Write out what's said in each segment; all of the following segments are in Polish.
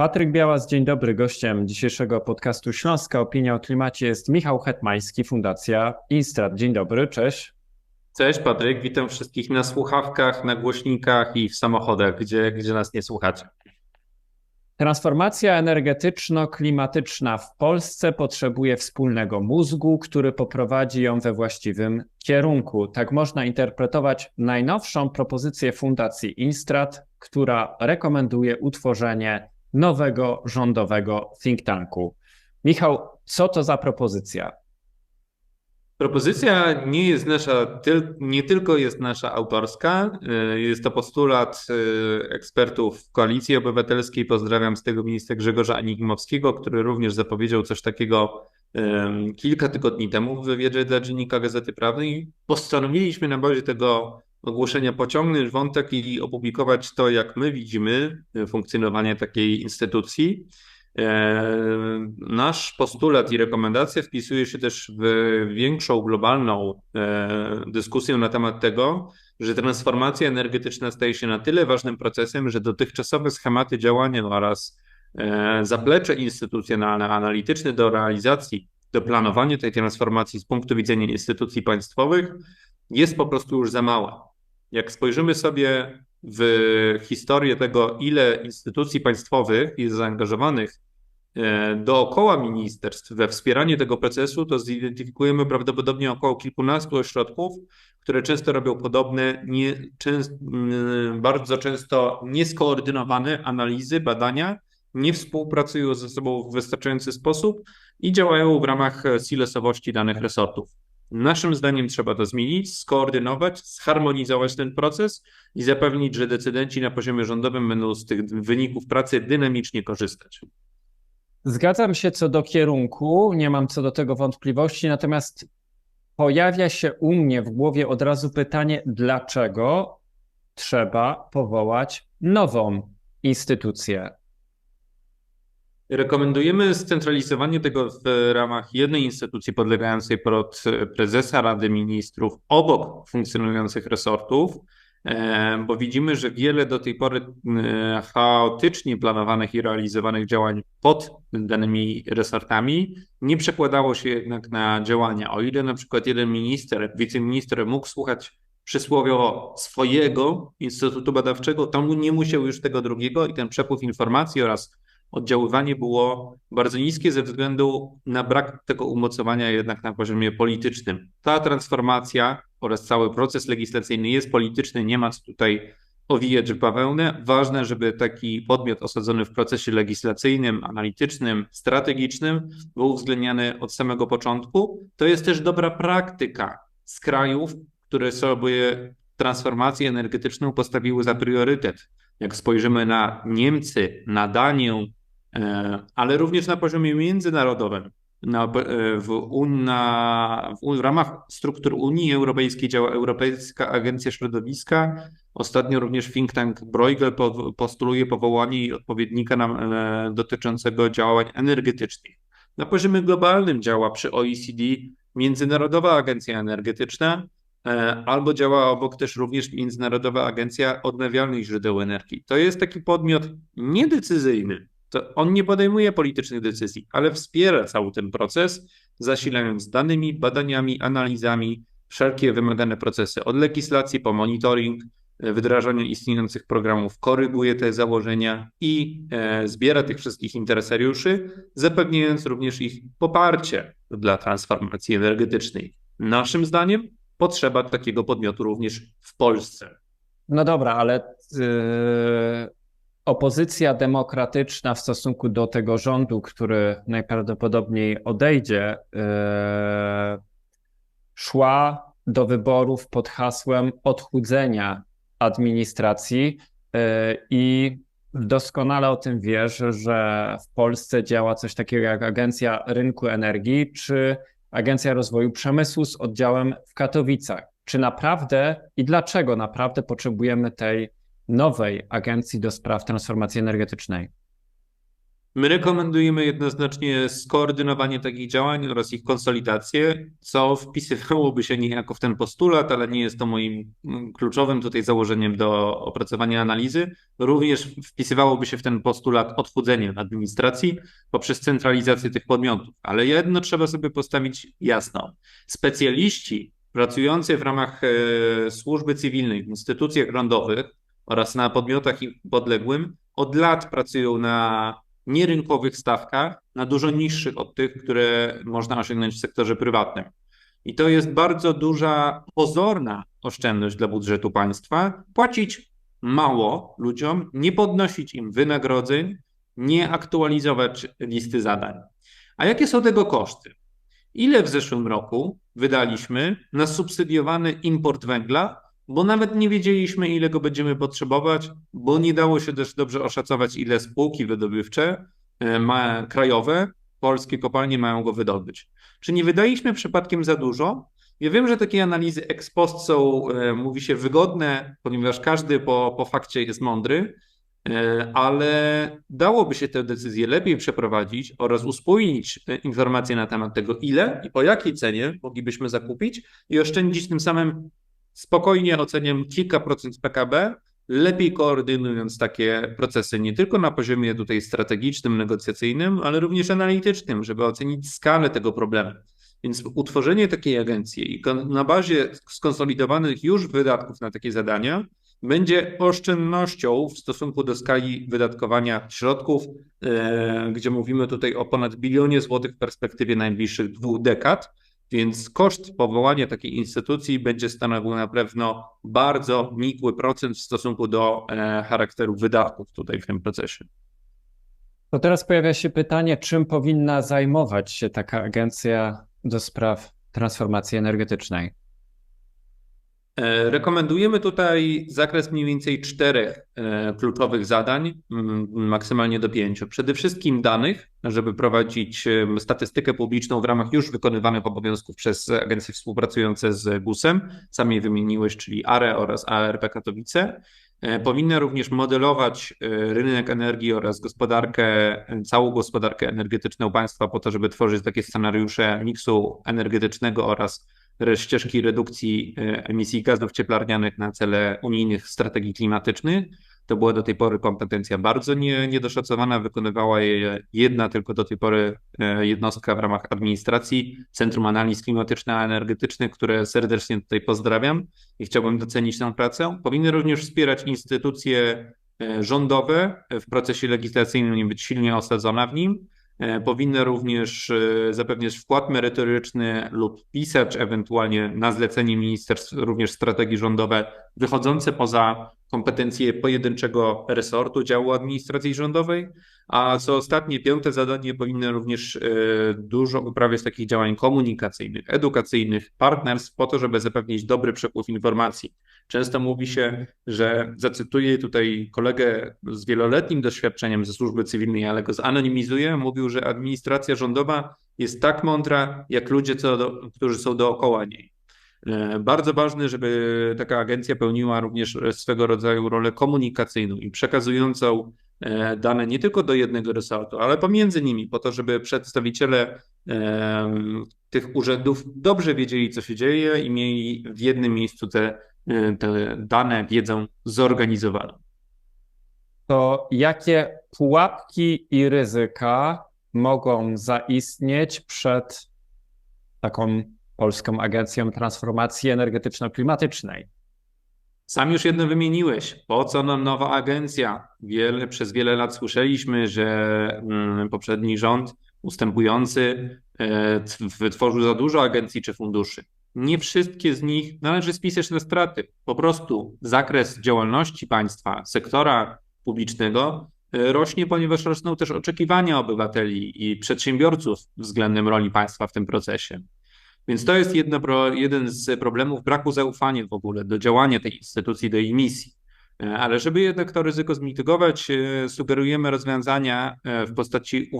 Patryk Białas, dzień dobry. Gościem dzisiejszego podcastu Śląska Opinia o Klimacie jest Michał Hetmański, Fundacja Instrat. Dzień dobry, cześć. Cześć Patryk, witam wszystkich na słuchawkach, na głośnikach i w samochodach, gdzie, gdzie nas nie słuchacie. Transformacja energetyczno-klimatyczna w Polsce potrzebuje wspólnego mózgu, który poprowadzi ją we właściwym kierunku. Tak można interpretować najnowszą propozycję Fundacji Instrat, która rekomenduje utworzenie nowego rządowego think tanku. Michał, co to za propozycja? Propozycja nie jest nasza, nie tylko jest nasza autorska, y, jest to postulat y, ekspertów Koalicji Obywatelskiej. Pozdrawiam z tego ministra Grzegorza Anigmowskiego, który również zapowiedział coś takiego kilka tygodni temu w wywiadzie dla Dziennika Gazety Prawnej. Postanowiliśmy na bazie tego ogłoszenia pociągnąć wątek i opublikować to, jak my widzimy funkcjonowanie takiej instytucji. E, nasz postulat i rekomendacja wpisuje się też w większą globalną e, dyskusję na temat tego, że transformacja energetyczna staje się na tyle ważnym procesem, że dotychczasowe schematy działania oraz e, zaplecze instytucjonalne, analityczne do realizacji, do planowania tej transformacji z punktu widzenia instytucji państwowych jest po prostu już za mała. Jak spojrzymy sobie w historię tego, ile instytucji państwowych jest zaangażowanych e, dookoła ministerstw we wspieranie tego procesu, to zidentyfikujemy prawdopodobnie około kilkunastu ośrodków, które często robią podobne, nie, częst, bardzo często nieskoordynowane analizy, badania, nie współpracują ze sobą w wystarczający sposób i działają w ramach silosowości danych resortów. Naszym zdaniem trzeba to zmienić, skoordynować, zharmonizować ten proces i zapewnić, że decydenci na poziomie rządowym będą z tych wyników pracy dynamicznie korzystać. Zgadzam się co do kierunku, nie mam co do tego wątpliwości, natomiast pojawia się u mnie w głowie od razu pytanie, dlaczego trzeba powołać nową instytucję? Rekomendujemy scentralizowanie tego w ramach jednej instytucji podlegającej pod prezesa Rady Ministrów obok funkcjonujących resortów, e, bo widzimy, że wiele do tej pory e, chaotycznie planowanych i realizowanych działań pod danymi resortami nie przekładało się jednak na działania. O ile na przykład jeden minister, wiceminister mógł słuchać przysłowiowo swojego instytutu badawczego, to nie musiał już tego drugiego i ten przepływ informacji oraz oddziaływanie było bardzo niskie ze względu na brak tego umocowania jednak na poziomie politycznym. Ta transformacja oraz cały proces legislacyjny jest polityczny, nie ma co tutaj owijać w bawełnę. Ważne, żeby taki podmiot osadzony w procesie legislacyjnym, analitycznym, strategicznym był uwzględniany od samego początku. To jest też dobra praktyka z krajów, które sobie transformację energetyczną postawiły za priorytet. Jak spojrzymy na Niemcy, na Danię, ale również na poziomie międzynarodowym. Na, e, w, na, w, ramach struktur Unii Europejskiej działa Europejska Agencja Środowiska. Ostatnio również think tank Bruegel postuluje powołanie odpowiednika nam, e, dotyczącego działań energetycznych. Na poziomie globalnym działa przy OECD Międzynarodowa Agencja Energetyczna, albo działa obok też również Międzynarodowa Agencja Odnawialnych Źródeł Energii. To jest taki podmiot niedecyzyjny, to on nie podejmuje politycznych decyzji, ale wspiera cały ten proces, zasilając danymi, badaniami, analizami wszelkie wymagane procesy od legislacji po monitoring, wdrażanie istniejących programów, koryguje te założenia i e, zbiera tych wszystkich interesariuszy, zapewniając również ich poparcie dla transformacji energetycznej. Naszym zdaniem potrzeba takiego podmiotu również w Polsce. No dobra, ale yy, opozycja demokratyczna w stosunku do tego rządu, który najprawdopodobniej odejdzie, e, szła do wyborów pod hasłem odchudzenia administracji e, i doskonale o tym wiesz, że w Polsce działa coś takiego jak Agencja Rynku Energii czy Agencja Rozwoju Przemysłu z oddziałem w Katowicach. Czy naprawdę i dlaczego naprawdę potrzebujemy tej nowej agencji do spraw transformacji energetycznej? My rekomendujemy jednoznacznie skoordynowanie takich działań oraz ich konsolidację, co wpisywałoby się niejako w ten postulat, ale nie jest to moim kluczowym tutaj założeniem do opracowania analizy. Również wpisywałoby się w ten postulat odchudzenie administracji poprzez centralizację tych podmiotów. Ale jedno trzeba sobie postawić jasno. Specjaliści pracujący w ramach e, służby cywilnej w instytucjach rządowych oraz na podmiotach podległym od lat pracują na nierynkowych stawkach, na dużo niższych od tych, które można osiągnąć w sektorze prywatnym. I to jest bardzo duża, pozorna oszczędność dla budżetu państwa. Płacić mało ludziom, nie podnosić im wynagrodzeń, nie aktualizować listy zadań. A jakie są tego koszty? Ile w zeszłym roku wydaliśmy na subsydiowany import węgla, bo nawet nie wiedzieliśmy, ile go będziemy potrzebować, bo nie dało się też dobrze oszacować, ile spółki wydobywcze e, ma, krajowe, polskie kopalnie mają go wydobyć. Czy nie wydaliśmy przypadkiem za dużo? Ja wiem, że takie analizy ex post są, e, mówi się, wygodne, ponieważ każdy po, po fakcie jest mądry, e, ale dałoby się tę decyzję lepiej przeprowadzić oraz uspójnić informacje na temat tego, ile i po jakiej cenie moglibyśmy zakupić i oszczędzić tym samym spokojnie oceniam kilka procent PKB, lepiej koordynując takie procesy nie tylko na poziomie tutaj strategicznym, negocjacyjnym, ale również analitycznym, żeby ocenić skalę tego problemu. Więc utworzenie takiej agencji i na bazie skonsolidowanych już wydatków na takie zadania będzie oszczędnością w stosunku do skali wydatkowania środków, e, gdzie mówimy tutaj o ponad bilionie złotych w perspektywie najbliższych dwóch dekad więc koszt powołania takiej instytucji będzie stanowił na pewno bardzo nikły procent w stosunku do e, charakteru wydatków tutaj w tym procesie. To teraz pojawia się pytanie, czym powinna zajmować się taka agencja do spraw transformacji energetycznej? E, rekomendujemy tutaj zakres mniej więcej czterech e, kluczowych zadań, maksymalnie do pięciu. Przede wszystkim danych, żeby prowadzić statystykę publiczną w ramach już wykonywanych obowiązków przez agencje współpracujące z GUS-em, sam je wymieniłeś, czyli ARE oraz ARP Katowice. E, powinny również modelować rynek energii oraz gospodarkę, całą gospodarkę energetyczną państwa po to, żeby tworzyć takie scenariusze miksu energetycznego oraz ścieżki redukcji e, emisji gazów cieplarnianych na cele unijnych strategii klimatycznych. To była do tej pory kompetencja bardzo nie, niedoszacowana. Wykonywała je jedna tylko do tej pory e, jednostka w ramach administracji, Centrum Analiz Klimatyczno-Energetycznych, które serdecznie tutaj pozdrawiam i chciałbym docenić tę pracę. Powinny również wspierać instytucje e, rządowe w procesie legislacyjnym być silnie osadzona w nim powinny również e, zapewniać wkład merytoryczny lub pisać ewentualnie na zlecenie ministerstw również strategii rządowe wychodzące poza kompetencje pojedynczego resortu działu administracji rządowej, a co ostatnie, piąte zadanie powinny również e, dużo uprawiać takich działań komunikacyjnych, edukacyjnych, partnerstw po to, żeby zapewnić dobry przepływ informacji. Często mówi się, że zacytuję tutaj kolegę z wieloletnim doświadczeniem ze służby cywilnej, ale go zanonimizuję. Mówił, że administracja rządowa jest tak mądra, jak ludzie, do, którzy są dookoła niej. E, bardzo ważne, żeby taka agencja pełniła również swego rodzaju rolę komunikacyjną i przekazującą dane nie tylko do jednego resortu, ale pomiędzy nimi, po to, żeby przedstawiciele tych urzędów dobrze wiedzieli, co się dzieje i mieli w jednym miejscu te Y, te dane, wiedzą zorganizowaną. To jakie pułapki i ryzyka mogą zaistnieć przed taką Polską Agencją Transformacji Energetyczno-Klimatycznej? Sam już jedno wymieniłeś. Po co nam nowa agencja? Wiele, przez wiele lat słyszeliśmy, że mm, poprzedni rząd ustępujący e, wytworzył za dużo agencji czy funduszy nie wszystkie z nich należy spisać na straty. Po prostu zakres działalności państwa, sektora publicznego e, rośnie, ponieważ rosną też oczekiwania obywateli i przedsiębiorców względem roli państwa w tym procesie. Więc to jest jedno, jeden z problemów braku zaufania w ogóle do działania tej instytucji, do jej misji. E, ale żeby jednak to ryzyko zmitygować, e, sugerujemy rozwiązania w postaci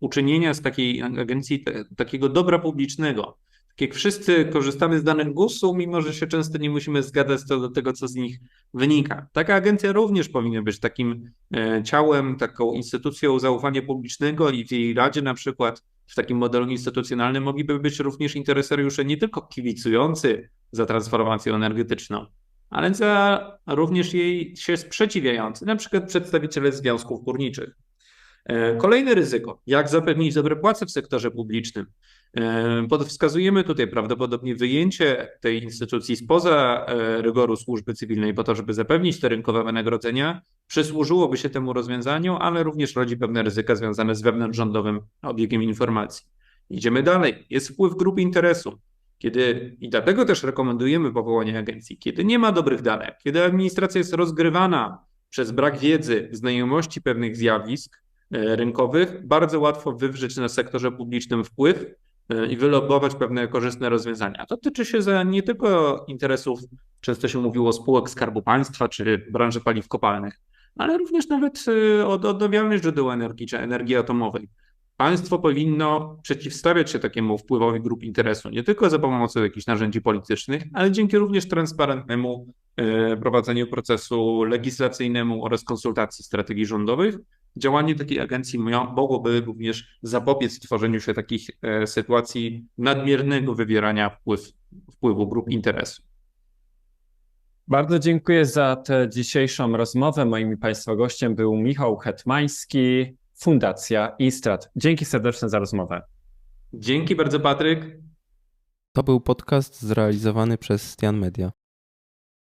uczynienia z takiej agencji takiego dobra publicznego, jak wszyscy korzystamy z danych GUS-u, mimo że się często nie musimy zgadzać co do tego, co z nich wynika. Taka agencja również powinna być takim e, ciałem, taką instytucją zaufania publicznego i w jej radzie na przykład w takim modelu instytucjonalnym mogliby być również interesariusze nie tylko kibicujący za transformacją energetyczną, ale za również jej się sprzeciwiający, na przykład przedstawiciele związków górniczych. E, kolejne ryzyko, jak zapewnić dobre płace w sektorze publicznym. E, wskazujemy tutaj prawdopodobnie wyjęcie tej instytucji spoza e, rygoru służby cywilnej po to, żeby zapewnić te rynkowe wynagrodzenia, przysłużyłoby się temu rozwiązaniu, ale również rodzi pewne ryzyka związane z wewnątrzrządowym obiegiem informacji. Idziemy dalej. Jest wpływ grup interesu. Kiedy, I dlatego też rekomendujemy powołanie agencji, kiedy nie ma dobrych danych, kiedy administracja jest rozgrywana przez brak wiedzy, znajomości pewnych zjawisk e, rynkowych, bardzo łatwo wywrzeć na sektorze publicznym wpływ i wylobować pewne korzystne rozwiązania. To tyczy się za nie tylko interesów, często się mówiło spółek Skarbu Państwa czy branży paliw kopalnych, ale również nawet e, od odnawialnych źródeł energii czy energii atomowej. Państwo powinno przeciwstawiać się takiemu wpływowi grup interesu, nie tylko za pomocą jakichś narzędzi politycznych, ale dzięki również transparentnemu e, prowadzeniu procesu legislacyjnemu oraz konsultacji strategii rządowych. Działanie takiej agencji mogłoby również zapobiec tworzeniu się takich e, sytuacji nadmiernego wywierania wpływ, wpływu grup interesu. Bardzo dziękuję za tę dzisiejszą rozmowę. Moim Państwa gościem był Michał Hetmański, Fundacja Istrat. Dzięki serdeczne za rozmowę. Dzięki bardzo, Patryk. To był podcast zrealizowany przez Stian Media.